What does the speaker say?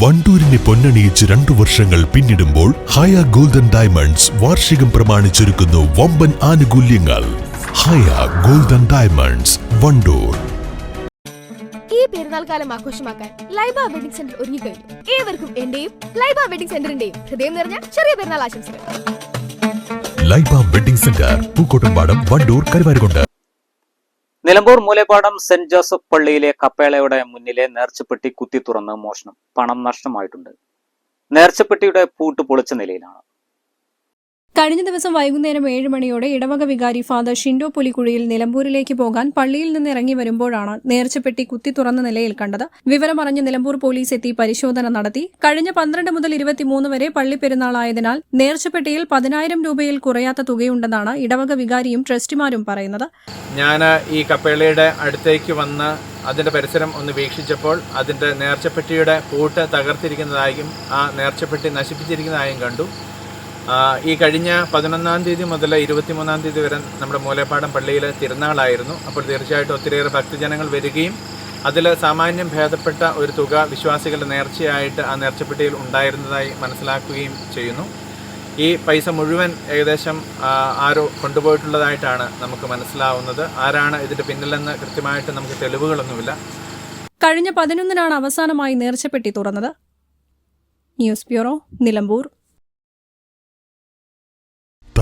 വണ്ടൂരിനെ പൊന്നണിയിച്ച് രണ്ടു വർഷങ്ങൾ പിന്നിടുമ്പോൾ ഹയ ഗോൾഡൻ ഡയമണ്ട്സ് വാർഷികം പ്രമാണിച്ചൊരുക്കുന്നു വമ്പൻ ആനുകൂല്യങ്ങൾ. Haya golden diamonds Wandoor. ഈ പെരുന്നാൾ കാലം ആഘോഷമാക്കാൻ ലൈബ വെഡിംഗ് സെന്റർ ഒരുങ്ങിക്കഴിഞ്ഞു ഏവർക്കും എന്റെയും ലൈബ വെഡിംഗ് സെന്ററിന്റെയും ഹൃദയം നിറഞ്ഞ ചെറിയ പെരുന്നാൾ ആശംസകൾ. Laiba wedding centre Pookkottumpadam Wandoor Karuvarakundu. Nilambur Moolapadam saint Joseph പള്ളിയിലെ കപ്പേളയുടെ മുന്നിലെ നേർച്ചപ്പെട്ടി കുത്തി തുറന്ന് മോഷണം. പണം നഷ്ടമായിട്ടുണ്ട്. നേർച്ചപ്പെട്ടിയുടെ പൂട്ട് പൊളിച്ച നിലയിലാണ്. കഴിഞ്ഞ ദിവസം വൈകുന്നേരം ഏഴ് മണിയോടെ ഇടവക വികാരി ഫാദർ ഷിൻഡോ പുലിക്കുഴിയിൽ നിലമ്പൂരിലേക്ക് പോകാൻ പള്ളിയിൽ നിന്ന് ഇറങ്ങി വരുമ്പോഴാണ് നേർച്ചപ്പെട്ടി കുത്തി തുറന്ന നിലയിൽ കണ്ടത്. വിവരമറിഞ്ഞ് നിലമ്പൂർ പോലീസ് എത്തി പരിശോധന നടത്തി. കഴിഞ്ഞ പന്ത്രണ്ട് മുതൽ ഇരുപത്തിമൂന്ന് വരെ പള്ളി പെരുന്നാളായതിനാൽ നേർച്ചപ്പെട്ടിയിൽ പതിനായിരം രൂപയിൽ കുറയാത്ത തുകയുണ്ടെന്നാണ് ഇടവക വികാരിയും ട്രസ്റ്റിമാരും പറയുന്നത്. ഞാൻ ഈ കപ്പേളയുടെ അടുത്തേക്ക് വന്ന് അതിന്റെ പരിസരം ഒന്ന് വീക്ഷിച്ചപ്പോൾ അതിന്റെ നേർച്ചപ്പെട്ടിയുടെ പൂട്ട് തകർത്തിരിക്കുന്നതായും ആ നേർച്ചപ്പെട്ടി നശിപ്പിച്ചിരിക്കുന്നതായും കണ്ടു. ഈ കഴിഞ്ഞ പതിനൊന്നാം തീയതി മുതൽ ഇരുപത്തിമൂന്നാം തീയതി വരെ നമ്മുടെ മൂലപ്പാടം പള്ളിയിൽ തിരുനാളായിരുന്നു. അപ്പോൾ തീർച്ചയായിട്ടും ഒത്തിരിയേറെ ഭക്തജനങ്ങൾ വരികയും അതിൽ സാമാന്യം ഭേദപ്പെട്ട ഒരു തുക വിശ്വാസികളുടെ നേർച്ചയായിട്ട് ആ നേർച്ചപ്പെട്ടിയിൽ ഉണ്ടായിരുന്നതായി മനസ്സിലാക്കുകയും ചെയ്യുന്നു. ഈ പൈസ മുഴുവൻ ഏകദേശം ആരോ കൊണ്ടുപോയിട്ടുള്ളതായിട്ടാണ് നമുക്ക് മനസ്സിലാവുന്നത്. ആരാണ് ഇതിന്റെ പിന്നിലെന്ന് കൃത്യമായിട്ട് നമുക്ക് തെളിവുകളൊന്നുമില്ല. കഴിഞ്ഞ പതിനൊന്നിനാണ് അവസാനമായി നേർച്ചപ്പെട്ടി തുറന്നത്. News bureau Nilambur.